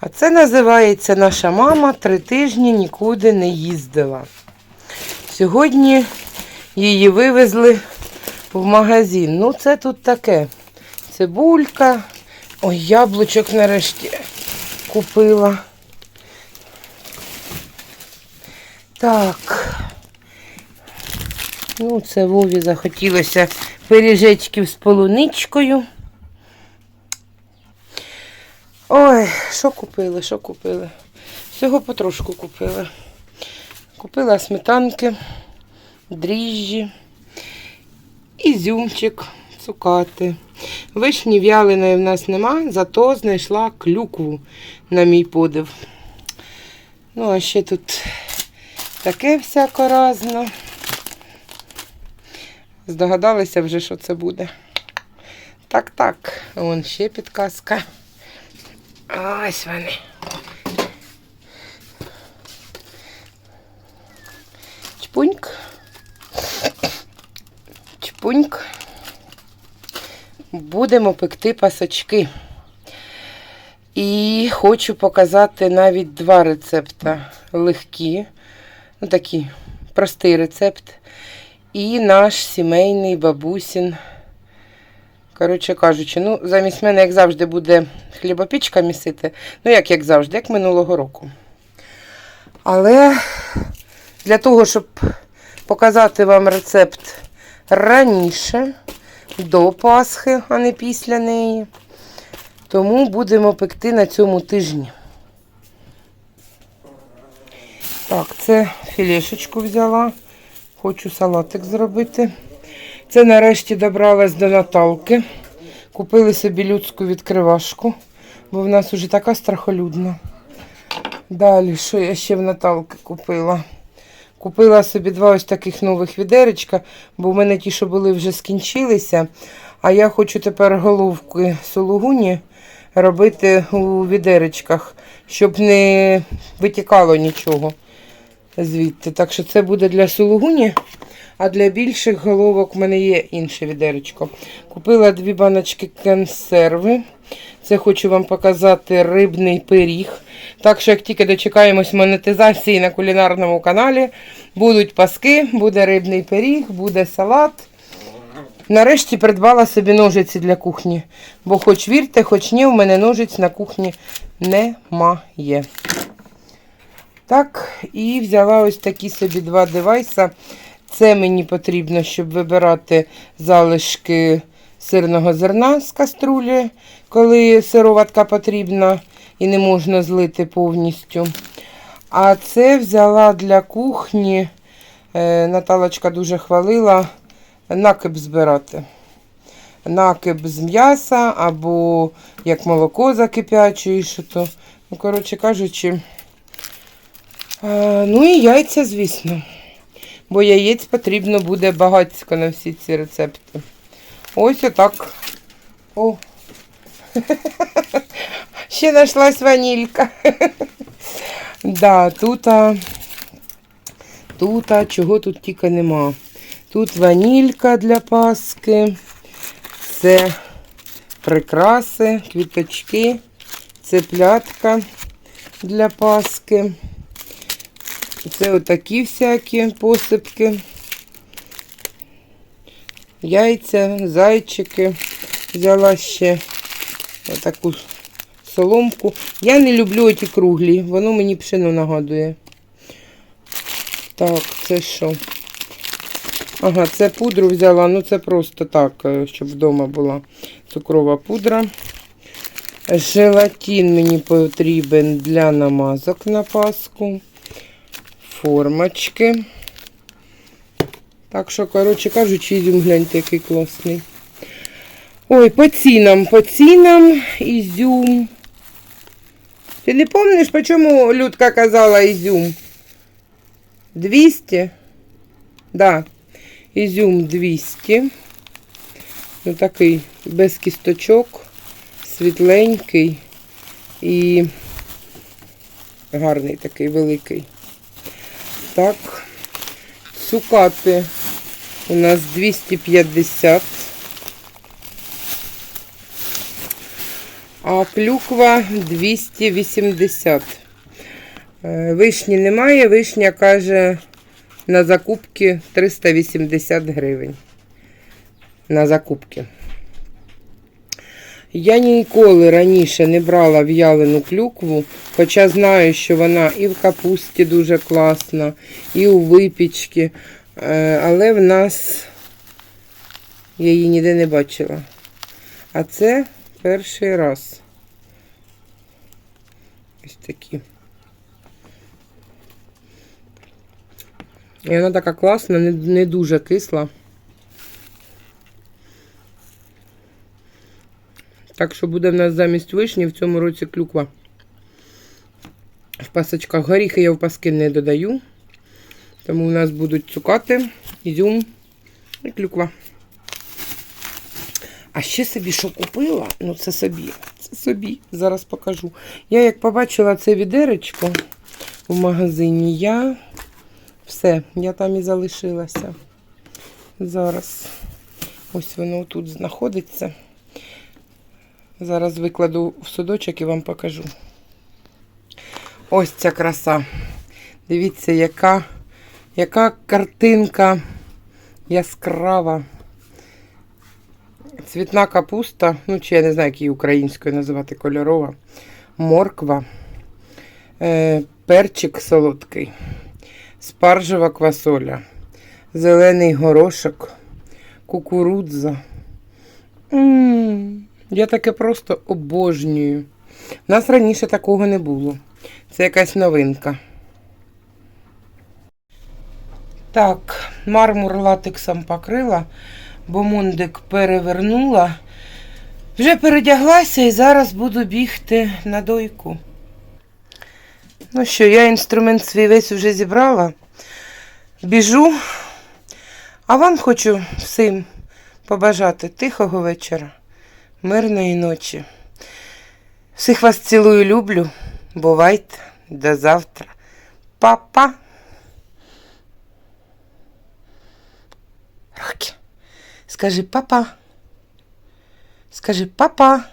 А це називається наша мама три тижні нікуди не їздила. Сьогодні її вивезли в магазин. Ну, це тут таке. Цибулька. Ой, яблучок нарешті купила. Так. Ну, це Вові захотілося пиріжечків з полуничкою. Ой, що купили, що купили? Всього потрошку купили. Купила сметанки, дріжджі, ізюмчик, цукати. Вишні в'яленої в нас нема, зато знайшла клюкву на мій подив. Ну, а ще тут таке всяко разно. Здогадалися вже, що це буде. Так, так, вон ще підказка. Ось вони. Чпуньк. Чпуньк. Будемо пекти пасочки. І хочу показати навіть два рецепта легкі. Ну, такий простий рецепт. І наш сімейний бабусін. Коротше кажучи, ну, замість мене, як завжди, буде хлібопічка місити. Ну, як як завжди, як минулого року. Але для того, щоб показати вам рецепт раніше, до Пасхи, а не після неї, тому будемо пекти на цьому тижні. Так, це філешечку взяла. Хочу салатик зробити. Це нарешті добралась до Наталки. Купили собі людську відкривашку, бо в нас уже така страхолюдна. Далі, що я ще в Наталки купила? Купила собі два ось таких нових відеречка, бо в мене ті, що були, вже скінчилися. А я хочу тепер головки сулугуні робити у відеречках, щоб не витікало нічого звідти. Так що це буде для сулугуні. А для більших головок в мене є інше відеречко. Купила дві баночки консерви. Це хочу вам показати рибний пиріг. Так що, як тільки дочекаємось монетизації на кулінарному каналі, будуть паски, буде рибний пиріг, буде салат. Нарешті придбала собі ножиці для кухні. Бо хоч вірте, хоч ні, в мене ножиць на кухні немає. Так, і взяла ось такі собі два девайса. Це мені потрібно, щоб вибирати залишки сирного зерна з каструлі, коли сироватка потрібна і не можна злити повністю. А це взяла для кухні. е, Наталочка дуже хвалила накип збирати. Накип з м'яса або як молоко закипячує, що то. Ну, коротше кажучи, ну і яйця, звісно. Бо яєць потрібно буде багатько на всі ці рецепти. Ось отак. О. Ще знайшлась ванілька. да, тут, тут, чого тут тільки нема. Тут ванілька для паски. Це прикраси, квіточки, цеплятка для паски. Це отакі всякі посипки. Яйця, зайчики. Взяла ще отаку соломку. Я не люблю оті круглі, воно мені пшено нагадує. Так, це що? Ага, це пудру взяла, ну це просто так, е, щоб вдома була цукрова пудра. Желатин мені потрібен для намазок на паску формочки. Так що, коротше кажучи, ізюм гляньте, який класний. Ой, по цінам, по цінам ізюм. Ти не пам'ятаєш, по чому Людка казала ізюм? 200? Да. Ізюм 200. Ну такий без кісточок, світленький і гарний такий великий. Так, цукати у нас 250. А клюква 280. Е, Вишні немає, вишня каже на закупки 380 гривень. На закупки. Я ніколи раніше не брала в'ялену клюкву, хоча знаю, що вона і в капусті дуже класна, і у випічці. Е, Але в нас я її ніде не бачила. А це перший раз. Ось такі. І вона така класна, не дуже кисла. Так що буде в нас замість вишні в цьому році клюква. В пасочках горіхи я в паски не додаю. Тому у нас будуть цукати, ізюм і клюква. А ще собі що купила? Ну, це собі. Це собі. Зараз покажу. Я як побачила це відеречко в магазині, я все, я там і залишилася. Зараз ось воно тут знаходиться. Зараз викладу в судочок і вам покажу. Ось ця краса. Дивіться, яка, яка картинка яскрава. Цвітна капуста, ну чи я не знаю, як її українською називати кольорова. Морква, е, перчик солодкий, спаржева квасоля, зелений горошок, кукурудза. М, Я таке просто обожнюю. У нас раніше такого не було. Це якась новинка. Так, мармур латексом покрила, бо мундик перевернула. Вже передяглася і зараз буду бігти на дойку. Ну що, я інструмент свій весь вже зібрала. Біжу, а вам хочу всім побажати тихого вечора, мирної ночі. Всіх вас цілую, люблю. Бувайте до завтра. Па-па. Рокі. Скажи папа. Скажи папа.